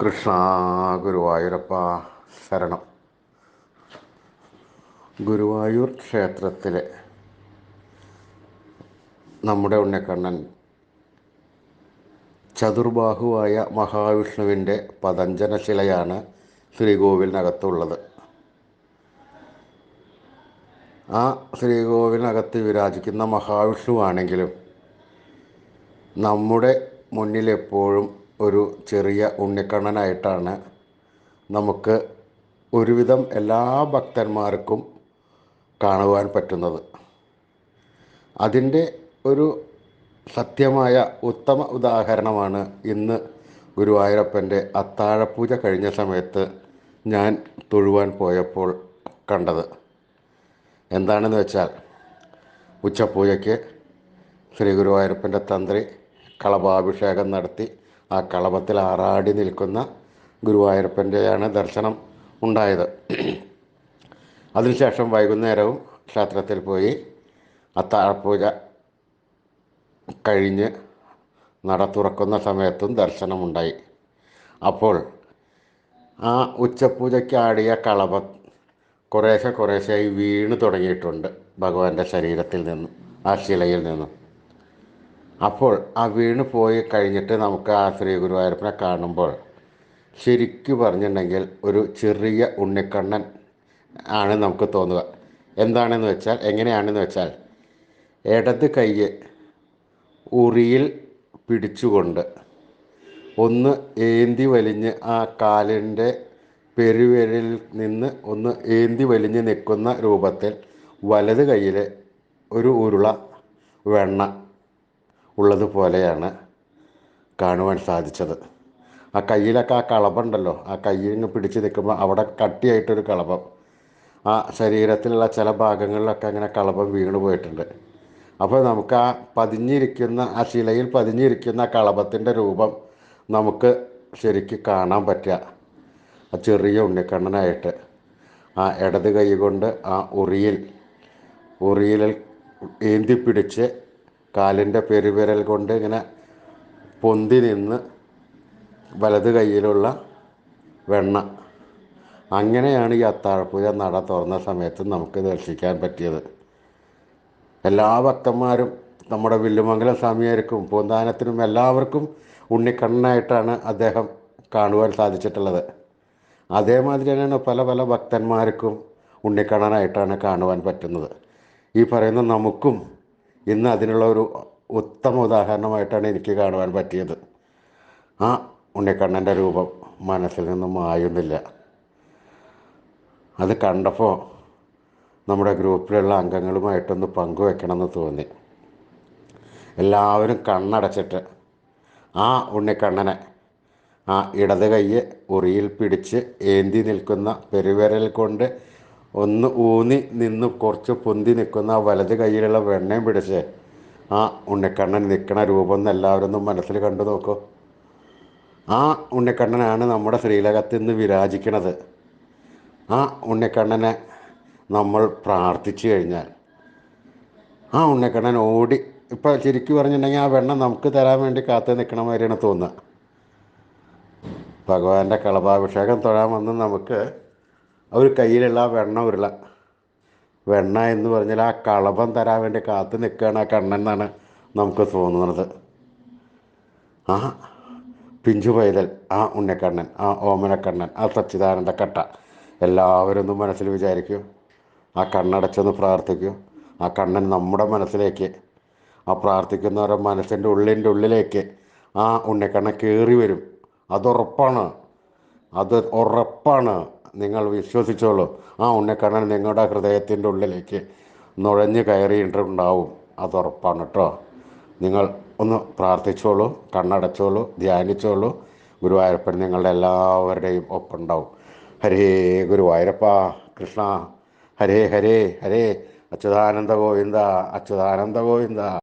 കൃഷ്ണ ഗുരുവായൂരപ്പ ശരണം. ഗുരുവായൂർ ക്ഷേത്രത്തിലെ നമ്മുടെ ഉണ്ണിക്കണ്ണൻ ചതുർബാഹുവായ മഹാവിഷ്ണുവിന്റെ പതഞ്ജന ശിലയാണ് ശ്രീകോവിലിനകത്തുള്ളത്. ആ ശ്രീകോവിലിനകത്ത് വിരാജിക്കുന്ന മഹാവിഷ്ണുവാണെങ്കിലും നമ്മുടെ മുന്നിലെപ്പോഴും ഒരു ചെറിയ ഉണ്ണിക്കണ്ണനായിട്ടാണ് നമുക്ക് ഒരുവിധം എല്ലാ ഭക്തന്മാർക്കും കാണുവാൻ പറ്റുന്നത്. അതിന്റെ ഒരു സത്യമായ ഉത്തമ ഉദാഹരണമാണ് ഇന്ന് ഗുരുവായൂരപ്പന്റെ അത്താഴപൂജ കഴിഞ്ഞ സമയത്ത് ഞാൻ തൊഴുവാൻ പോയപ്പോൾ കണ്ടത്. എന്താണെന്ന് വെച്ചാൽ ഉച്ചപൂജയ്ക്ക് ശ്രീ ഗുരുവായൂരപ്പന്റെ തന്ത്രി കളഭാഭിഷേകം നടത്തി ആ കളഭത്തിൽ ആറാടി നിൽക്കുന്ന ഗുരുവായൂരപ്പന്റെയാണ് ദർശനം ഉണ്ടായത്. അതിനുശേഷം വൈകുന്നേരവും ക്ഷേത്രത്തിൽ പോയി അത്താഴപൂജ കഴിഞ്ഞ് നട തുറക്കുന്ന സമയത്തും ദർശനമുണ്ടായി. അപ്പോൾ ആ ഉച്ചപൂജയ്ക്ക് ആടിയ കളഭം കുറേശ്ശെ കുറേശ്ശെയായി വീണ് തുടങ്ങിയിട്ടുണ്ട് ഭഗവാന്റെ ശരീരത്തിൽ നിന്നും ആ ശിലയിൽ നിന്നും. അപ്പോൾ ആ വീണ് പോയി കഴിഞ്ഞിട്ട് നമുക്ക് ആ ശ്രീ ഗുരുവായൂരപ്പനെ കാണുമ്പോൾ ശരിക്കു പറഞ്ഞിട്ടുണ്ടെങ്കിൽ ഒരു ചെറിയ ഉണ്ണിക്കണ്ണൻ ആണ് നമുക്ക് തോന്നുക. എന്താണെന്ന് വെച്ചാൽ എങ്ങനെയാണെന്ന് വെച്ചാൽ ഇടത് കൈ ഉറിയിൽ പിടിച്ചുകൊണ്ട് ഒന്ന് ഏന്തി വലിഞ്ഞ് ആ കാലിന്റെ പെരുവിരലിൽ നിന്ന് ഒന്ന് ഏന്തി വലിഞ്ഞ് നിൽക്കുന്ന രൂപത്തിൽ വലത് കയ്യിൽ ഒരു ഉരുള വെണ്ണ ഉള്ളതുപോലെയാണ് കാണുവാൻ സാധിച്ചത്. ആ കയ്യിലൊക്കെ ആ കളഭമുണ്ടല്ലോ ആ കയ്യിൽ പിടിച്ച് നിൽക്കുമ്പോൾ അവിടെ കട്ടിയായിട്ടൊരു കളഭം ആ ശരീരത്തിലുള്ള ചില ഭാഗങ്ങളിലൊക്കെ അങ്ങനെ കളഭം വീണ് പോയിട്ടുണ്ട്. അപ്പോൾ നമുക്ക് ആ പതിഞ്ഞിരിക്കുന്ന ആ ശിലയിൽ പതിഞ്ഞിരിക്കുന്ന കളഭത്തിന്റെ രൂപം നമുക്ക് ശരിക്ക് കാണാൻ പറ്റുക. ആ ചെറിയ ഉണ്ണിക്കണ്ണനായിട്ട് ആ ഇടത് കൈ കൊണ്ട് ആ ഉറിയിൽ ഉറിയിൽ ഏന്തി പിടിച്ച് കാലിന്റെ പെരുവിരൽ കൊണ്ട് ഇങ്ങനെ പൊന്തി നിന്ന് വലത് കൈയിലുള്ള വെണ്ണ. അങ്ങനെയാണ് ഈ അത്താഴപ്പൂജ നട തുറന്ന സമയത്ത് നമുക്ക് ദർശിക്കാൻ പറ്റിയത്. എല്ലാ ഭക്തന്മാരും നമ്മുടെ വില്ലുമംഗലം സ്വാമിയാർക്കും പൂന്താനത്തിനും എല്ലാവർക്കും ഉണ്ണിക്കണ്ണനായിട്ടാണ് അദ്ദേഹം കാണുവാൻ സാധിച്ചിട്ടുള്ളത്. അതേമാതിരി തന്നെയാണ് പല പല ഭക്തന്മാർക്കും ഉണ്ണിക്കണ്ണനായിട്ടാണ് കാണുവാൻ പറ്റുന്നത്. ഈ പറയുന്ന നമുക്കും ഇന്ന് അതിനുള്ള ഒരു ഉത്തമ ഉദാഹരണമായിട്ടാണ് എനിക്ക് കാണുവാൻ പറ്റിയത്. ആ ഉണ്ണിക്കണ്ണന്റെ രൂപം മനസ്സിൽ നിന്നും മായുന്നില്ല. അത് കണ്ടപ്പോൾ നമ്മുടെ ഗ്രൂപ്പിലുള്ള അംഗങ്ങളുമായിട്ടൊന്ന് പങ്കുവെക്കണമെന്ന് തോന്നി. എല്ലാവരും കണ്ണടച്ചിട്ട് ആ ഉണ്ണിക്കണ്ണനെ ആ ഇടത് കൈയ്യ് ഉറിയിൽ പിടിച്ച് ഏന്തി നിൽക്കുന്ന പെരുവിരൽ കൊണ്ട് ഒന്ന് ഊന്നി നിന്ന് കുറച്ച് പൊന്തി നിൽക്കുന്ന ആ വലത് കൈയിലുള്ള വെണ്ണയും പിടിച്ച്. ആ ഉണ്ണിക്കണ്ണൻ നിൽക്കണ രൂപം ഒന്ന് എല്ലാവരും ഒന്ന് മനസ്സിൽ കണ്ടു നോക്കൂ. ആ ഉണ്ണിക്കണ്ണനാണ് നമ്മുടെ ശ്രീലകത്ത് ഇന്ന് വിരാജിക്കണത്. ആ ഉണ്ണിക്കണ്ണനെ നമ്മൾ പ്രാർത്ഥിച്ചു കഴിഞ്ഞാൽ. ആ ഉണ്ണിക്കണ്ണൻ ഓടി. ഇപ്പോൾ ശരിക്കും പറഞ്ഞിട്ടുണ്ടെങ്കിൽ ആ വെണ്ണം നമുക്ക് തരാൻ വേണ്ടി കാത്തു നിൽക്കണ മാതിരിയാണ് തോന്നുക. ഭഗവാന്റെ കളഭാഭിഷേകം തൊഴാൻ വന്ന് നമുക്ക് ഒരു കയ്യിലുള്ള വെണ്ണ ഉരുള. വെണ്ണ എന്ന് പറഞ്ഞാൽ ആ കളഭം തരാൻ വേണ്ടി കാത്തു നിൽക്കുകയാണ് ആ കണ്ണൻ എന്നാണ് നമുക്ക് തോന്നുന്നത്. ആ പിഞ്ചു പൈതൽ ആ ഉണ്ണിക്കണ്ണൻ ആ ഓമനക്കണ്ണൻ ആ സച്ചിദാനന്ദ കട്ട. എല്ലാവരും ഒന്ന് മനസ്സിൽ വിചാരിക്കൂ. ആ കണ്ണടച്ചൊന്ന് പ്രാർത്ഥിക്കൂ. ആ കണ്ണൻ നമ്മുടെ മനസ്സിലേക്ക് ആ പ്രാർത്ഥിക്കുന്നവരുടെ മനസ്സിന്റെ ഉള്ളിന്റെ ഉള്ളിലേക്ക് ആ ഉണ്ണിക്കണ്ണൻ കയറി വരും. അതുറപ്പാണ് അത് ഉറപ്പാണ്. നിങ്ങൾ വിശ്വസിച്ചോളൂ. ആ ഉണ്ണിക്കണ്ണൻ നിങ്ങളുടെ ഹൃദയത്തിന്റെ ഉള്ളിലേക്ക് നുഴഞ്ഞു കയറിയിട്ടുണ്ടാവും അത് ഉറപ്പാണ് കേട്ടോ. നിങ്ങൾ ഒന്ന് പ്രാർത്ഥിച്ചോളൂ കണ്ണടച്ചോളൂ ധ്യാനിച്ചോളൂ. ഗുരുവായൂരപ്പൻ നിങ്ങളുടെ എല്ലാവരുടെയും ഒപ്പുണ്ടാവും ഹരേ ഗുരുവായൂരപ്പ കൃഷ്ണ. ഹരേ ഹരേ ഹരേ. അച്യുതാനന്ദ ഗോവിന്ദ അച്യുതാനന്ദ ഗോവിന്ദ.